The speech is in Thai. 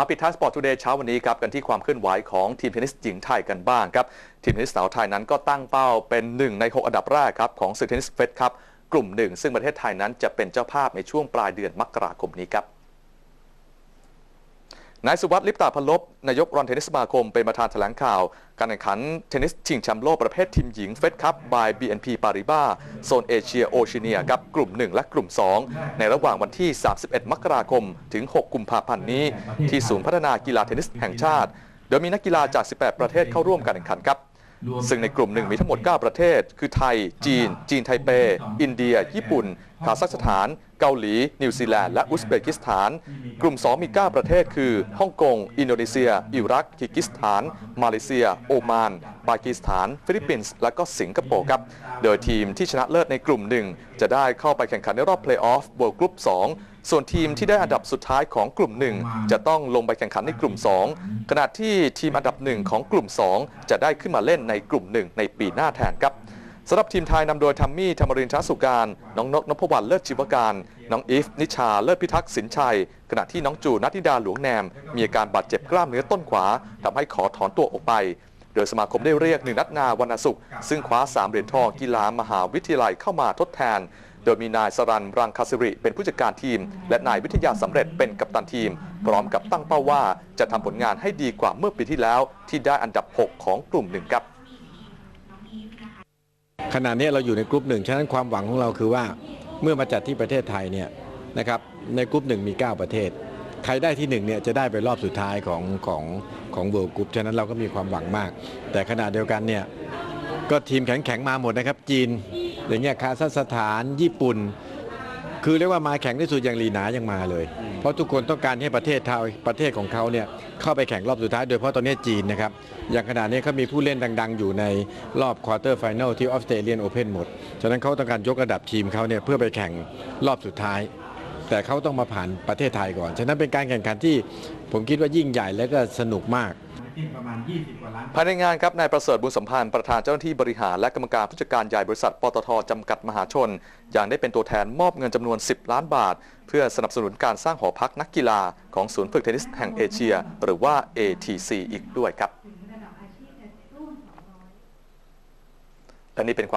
มาปิดท้ายสปอร์ตทูเดย์เช้าวันนี้ครับกันที่ความเคลื่อนไหวของทีมเทนนิสหญิงไทยกันบ้างครับ ทีมเทนนิสสาวไทยนั้นก็ตั้งเป้าเป็นหนึ่งใน 6 อันดับแรกครับของศึกเทนนิสเฟสครับกลุ่มหนึ่งซึ่งประเทศไทยนั้นจะเป็นเจ้าภาพในช่วงปลายเดือนมกราคมนี้ครับ นายสุวัสดิ์ลิปตาพลบนายกรอนเทนนิสสมาคม เป็นประธานแถลงข่าว การแข่งขันเทนนิสชิงแชมป์โลกประเภททีมหญิงเฟสคัพ by BNP Paribas โซนเอเชียโอเชียเนียกับกลุ่ม 1 และกลุ่ม 2 ในระหว่างวันที่ 31 มกราคม ถึง 6 กุมภาพันธ์นี้ ที่ศูนย์พัฒนากีฬาเทนนิสแห่งชาติ โดยมีนักกีฬาจาก 18 ประเทศเข้าร่วมการแข่งขันครับ ซึ่งในกลุ่มหนึ่งมีทั้งหมด 9 ประเทศ คือไทย จีน จีนไทเป อินเดีย ญี่ปุ่น คาซัคสถาน เกาหลี นิวซีแลนด์ และอุซเบกิสถาน กลุ่ม 2 มี 9 ประเทศ คือฮ่องกง อินโดนีเซีย อิรักกิร์กิสถาน มาเลเซีย โอมาน ปากีสถาน ฟิลิปปินส์ และก็สิงคโปร์ครับ โดยทีมที่ชนะเลิศในกลุ่มหนึ่งจะได้เข้าไปแข่งขันในรอบเพลย์ออฟเวิลด์กรุ๊ป2 ส่วนทีมที่ได้อันดับสุดท้ายของกลุ่มหนึ่งจะต้องลงไปแข่งขันในกลุ่ม 2 ขณะที่ทีมอันดับหนึ่งของกลุ่ม 2 จะได้ขึ้นมาเล่นในกลุ่มหนึ่งในปีหน้าแทนครับสำหรับทีมไทยนำโดยทัมมี่ธรรมรินทรสุการ น้องนกนพวรรณเลิศจิวการ น้องอีฟ นิชา เลิศพิทักษ์สินชัย ขณะที่น้องจูนัทธิดาหลวงแนม มีอาการบาดเจ็บกล้ามเนื้อต้นขวาทำให้ขอถอนตัวออกไป โดยสมาคมได้เรียกหนึ่งนัดนาวันศุกร์ซึ่งคว้า3เหรียญทองกีฬามหาวิทยาลัยเข้ามาทดแทนโดยมีนายสรันรังคาสิริ เป็นผู้จัดการทีม และนายวิทยาสำเร็จเป็นกัปตันทีม พร้อมกับตั้งเป้าว่าจะทำผลงานให้ดีกว่าเมื่อปีที่แล้ว ที่ได้อันดับ 6 ของกลุ่มหนึ่งครับขณะนี้เราอยู่ในกลุ่มหนึ่งฉะนั้นความหวังของเราคือว่าเมื่อมาจัดที่ประเทศไทยเนี่ยนะครับในกลุ่มหนึ่งมี 9 ประเทศ ใครได้ที่หนึ่งเนี่ยจะได้ไปรอบสุดท้ายของของของเวิลด์กรุ๊ปฉะนั้นเราก็มีความหวังมาก แต่ขณะเดียวกันเนี่ยก็ทีมแข็งๆมาหมดนะครับจีน อย่างเงี้ยคาซัคสถานญี่ปุ่น คือเรียกว่ามาแข่งที่สุดอย่างลีหนายังมาเลย เพราะทุกคนต้องการให้ประเทศไทยประเทศของเขาเนี่ยเข้าไปแข่งรอบสุดท้าย โดยเฉพาะตอนนี้จีนนะครับ อย่างขณะนี้เขามีผู้เล่นดัง ๆ อยู่ในรอบควอเตอร์ไฟแนลที่ออสเตรเลียนโอเพนหมด ฉะนั้นเขาต้องการยกระดับทีมเขาเนี่ยเพื่อไปแข่งรอบสุดท้าย แต่เขาต้องมาผ่านประเทศไทยก่อน ฉะนั้นเป็นการแข่งขันที่ผมคิดว่ายิ่งใหญ่และก็สนุกมากประมาณ20กว่าล้านภายในงานครับนายประเสริฐบุญสัมพันธ์ประธานเจ้าหน้าที่บริหารและกรรมการผู้จัดการใหญ่บริษัทปตทจำกัดมหาชน อย่างได้เป็นตัวแทนมอบเงินจำนวน 10 ล้านบาท เพื่อสนับสนุนการสร้างหอพักนักกีฬาของศูนย์ฝึกเทนนิสแห่งเอเชีย หรือว่า ATC อีกด้วยครับและนี่เป็นความ